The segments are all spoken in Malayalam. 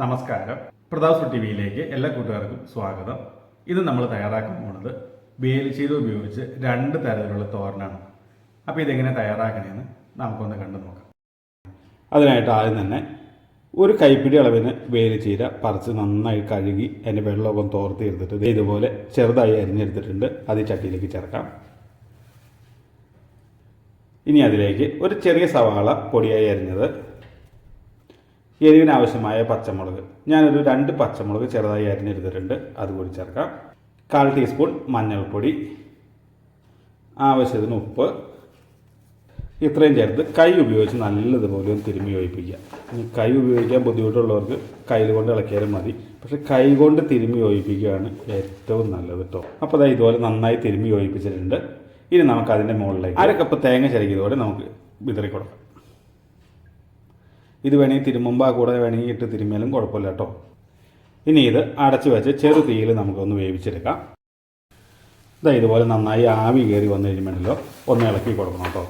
നമസ്കാരം. പ്രതാപ്സു ടി വിയിലേക്ക് എല്ലാ കൂട്ടുകാർക്കും സ്വാഗതം. ഇത് നമ്മൾ തയ്യാറാക്കാൻ പോകുന്നത് ചെയ്ത് ഉപയോഗിച്ച് രണ്ട് തരത്തിലുള്ള തോരനാണ്. അപ്പോൾ ഇതെങ്ങനെ തയ്യാറാക്കണമെന്ന് നമുക്കൊന്ന് കണ്ടു നോക്കാം. അതിനായിട്ട് ആദ്യം തന്നെ ഒരു കൈപ്പിടി അളവിന് വേലിച്ചീര പറിച്ച് നന്നായി കഴുകി അതിന്റെ വെള്ളമൊക്കെ തോർത്തി എടുത്തിട്ട് ഇതുപോലെ ചെറുതായി അരിഞ്ഞെടുത്തിട്ടുണ്ട്. അത് ചട്ടിയിലേക്ക് ചേർക്കാം. ഇനി അതിലേക്ക് ഒരു ചെറിയ സവാള പൊടിയായി അരിഞ്ഞത് എരിവിനാവശ്യമായ പച്ചമുളക്. ഞാനൊരു രണ്ട് പച്ചമുളക് ചെറുതായി അരിഞ്ഞെടുത്തിട്ടുണ്ട് അതുകൂടി ചേർക്കാം. കാൽ ടീസ്പൂൺ മഞ്ഞൾപ്പൊടി. ആവശ്യത്തിന് ഉപ്പ്. ഇത്രയും ചേർത്ത് കൈ ഉപയോഗിച്ച് നല്ലതുപോലെ ഒന്ന് തിരുമ്മി യോജിപ്പിക്കുക. ഇനി കൈ ഉപയോഗിക്കാൻ ബുദ്ധിമുട്ടുള്ളവർക്ക് കയ്യിൽ കൊണ്ട് ഇളക്കിയാലും മതി. പക്ഷെ കൈ കൊണ്ട് തിരുമ്മി യോജിപ്പിക്കുകയാണ് ഏറ്റവും നല്ലത് കേട്ടോ അപ്പോൾ അതായത് ഇതുപോലെ നന്നായി തിരുമ്മി യോജിപ്പിച്ചിട്ടുണ്ട്. ഇനി നമുക്ക് അതിന്റെ മുകളിലേക്ക് അര കപ്പ് തേങ്ങ ചരക്കിയതുപോലെ നമുക്ക് വിതറി കൊടുക്കാം ഇത് വേണമെങ്കിൽ തിരുമുമ്പാ കൂടെ വേണമെങ്കിൽ ഇട്ട് തിരുമ്മിയാലും കുഴപ്പമില്ല കേട്ടോ. ഇനി ഇത് അടച്ചു വെച്ച് ചെറു തീയിൽ നമുക്കൊന്ന് വേവിച്ചെടുക്കാം. ഇതാ ഇതുപോലെ നന്നായി ആവി കയറി വന്നു കഴിയുമ്പോഴല്ലോ ഒന്ന് ഇളക്കി കൊടുക്കണം കേട്ടോ.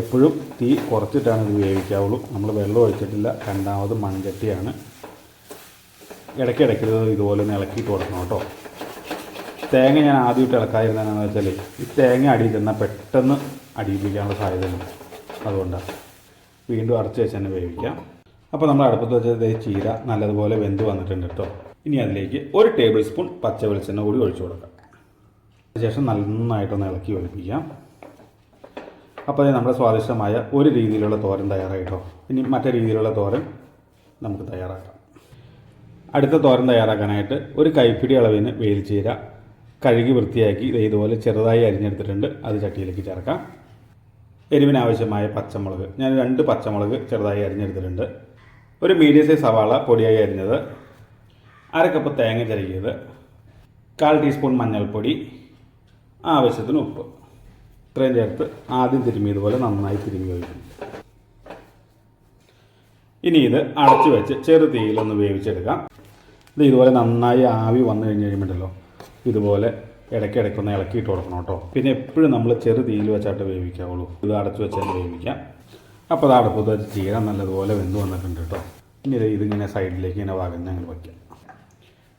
എപ്പോഴും തീ കുറച്ചിട്ടാണ് ഇത് വേവിക്കാവുള്ളൂ. നമ്മൾ വെള്ളം ഒഴിച്ചിട്ടില്ല. രണ്ടാമത് മൺചട്ടിയാണ്. ഇടയ്ക്കിടയ്ക്ക് ഇതുപോലെ ഒന്ന് ഇളക്കിയിട്ട് കൊടുക്കണം കേട്ടോ. തേങ്ങ ഞാൻ ആദ്യമായിട്ട് ഇളക്കാതിരുന്നതെന്ന് വെച്ചാൽ ഈ തേങ്ങ അടിയിൽ ചെന്നാൽ പെട്ടെന്ന് അടിയിപ്പിക്കാനുള്ള സാധ്യതയുണ്ട്. അതുകൊണ്ടാണ്. വീണ്ടും അടച്ച് വെച്ച് തന്നെ വേവിക്കാം. അപ്പോൾ നമ്മൾ അടുപ്പത്ത് വെച്ചത് ചീര നല്ലതുപോലെ വെന്ത് വന്നിട്ടുണ്ട് കേട്ടോ. ഇനി അതിലേക്ക് ഒരു ടേബിൾ സ്പൂൺ പച്ച വെളിച്ചെണ്ണ കൂടി ഒഴിച്ചു കൊടുക്കാം. അതിനുശേഷം നന്നായിട്ടൊന്ന് ഇളക്കി ഒലിപ്പിക്കാം. അപ്പോൾ അത് നമ്മുടെ സ്വാദിഷ്ടമായ ഒരു രീതിയിലുള്ള തോരൻ തയ്യാറായിട്ടോ ഇനി മറ്റേ രീതിയിലുള്ള തോരൻ നമുക്ക് തയ്യാറാക്കാം. അടുത്ത തോരൻ തയ്യാറാക്കാനായിട്ട് ഒരു കൈപ്പിടി അളവിന് വേലിച്ചീര കഴുകി വൃത്തിയാക്കി ഇതുപോലെ ചെറുതായി അരിഞ്ഞെടുത്തിട്ടുണ്ട്. അത് ചട്ടിയിലേക്ക് ചേർക്കാം. എരിവിനാവശ്യമായ പച്ചമുളക്. ഞാൻ രണ്ട് പച്ചമുളക് ചെറുതായി അരിഞ്ഞെടുത്തിട്ടുണ്ട്. ഒരു മീഡിയം സൈസ് സവാള പൊടിയായി അരിഞ്ഞത്. അര കപ്പ് തേങ്ങ ചിരകിയത്. കാൽ ടീസ്പൂൺ മഞ്ഞൾപ്പൊടി. ആവശ്യത്തിന് ഉപ്പ്. ഇത്രയും ചേർത്ത് ആദ്യം തിരുമ്മിയതുപോലെ നന്നായി തിരുമ്മി വയ്ക്കും ഇനി ഇത് അടച്ചു വെച്ച് ചെറു തീയിലൊന്ന് വേവിച്ചെടുക്കാം. ഇത് ഇതുപോലെ നന്നായി ആവി വന്നു കഴിഞ്ഞ് കഴിയുമ്പോഴല്ലോ ഇതുപോലെ ഇടയ്ക്കിടയ്ക്കൊന്ന് ഇളക്കിയിട്ട് കൊടുക്കണം കേട്ടോ. പിന്നെ എപ്പോഴും നമ്മൾ ചെറു തീയിൽ വെച്ചായിട്ട് വേവിക്കാവുള്ളൂ. ഇത് അടച്ചു വെച്ചാൽ വേവിക്കാം. അപ്പോൾ അത് അടുപ്പത്ത് വെച്ച് ചീര നല്ലതുപോലെ വെന്ത് വന്നിട്ടുണ്ട് കേട്ടോ. ഇനി ഇത് ഇതിങ്ങനെ സൈഡിലേക്ക് ഇങ്ങനെ വകഞ്ഞ് ഞങ്ങൾ വയ്ക്കാം.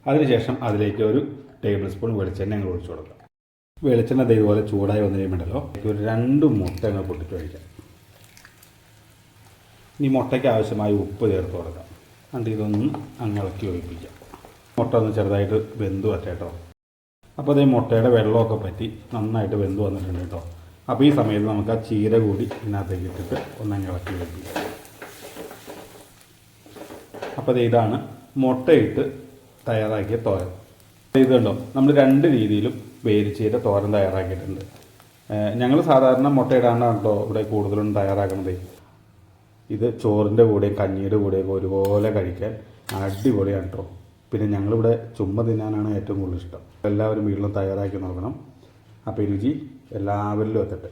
അതിനുശേഷം അതിലേക്ക് ഒരു ടേബിൾ സ്പൂൺ വെളിച്ചെണ്ണ ഞങ്ങൾ ഒഴിച്ചു കൊടുക്കാം. വെളിച്ചെണ്ണ ഇതുപോലെ ചൂടായി വന്നു കഴിയുമ്പോഴല്ലോ ഒരു രണ്ട് മുട്ട ഞങ്ങൾ പൊട്ടിച്ച് കഴിക്കാം ഇനി മുട്ടയ്ക്ക് ആവശ്യമായ ഉപ്പ് ചേർത്ത് കൊടുക്കാം. എന്നിട്ട് ഇതൊന്ന് അങ്ങ് ഇളക്കി ഒഴിപ്പിക്കാം. മുട്ട ഒന്ന് ചെറുതായിട്ട് വെന്ത് വറ്റേട്ടോ അപ്പോൾ അതേ മുട്ടയുടെ വെള്ളമൊക്കെ പറ്റി നന്നായിട്ട് വെന്ത് വന്നിട്ടുണ്ട് കേട്ടോ അപ്പോൾ ഈ സമയത്ത് നമുക്ക് ആ ചീര കൂടി ഇതിനകത്തേക്ക് ഇട്ടിട്ട് ഒന്നങ്ങ് ഇളക്കി വെക്കും അപ്പോൾ അത് ഇതാണ് മുട്ടയിട്ട് തയ്യാറാക്കിയ തോരൻ. ഇതുണ്ടോ നമ്മൾ രണ്ട് രീതിയിലും വേരിച്ചീര തോരൻ തയ്യാറാക്കിയിട്ടുണ്ട്. ഞങ്ങൾ സാധാരണ മുട്ടയിടാണ്ടാണ് കേട്ടോ ഇവിടെ കൂടുതലും തയ്യാറാക്കുന്നത് ഇത് ചോറിന്റെ കൂടെയും കഞ്ഞിയുടെ കൂടെയും ഒരുപോലെ കഴിക്കാൻ അടിപൊളിയാണ് കേട്ടോ പിന്നെ ഞങ്ങളിവിടെ ചുമ തിന്നാനാണ് ഏറ്റവും കൂടുതൽ ഇഷ്ടം. എല്ലാവരും വീട്ടിലും തയ്യാറാക്കി നോക്കണം. അപ്പോൾ രുചി എല്ലാവരിലും എത്തട്ടെ.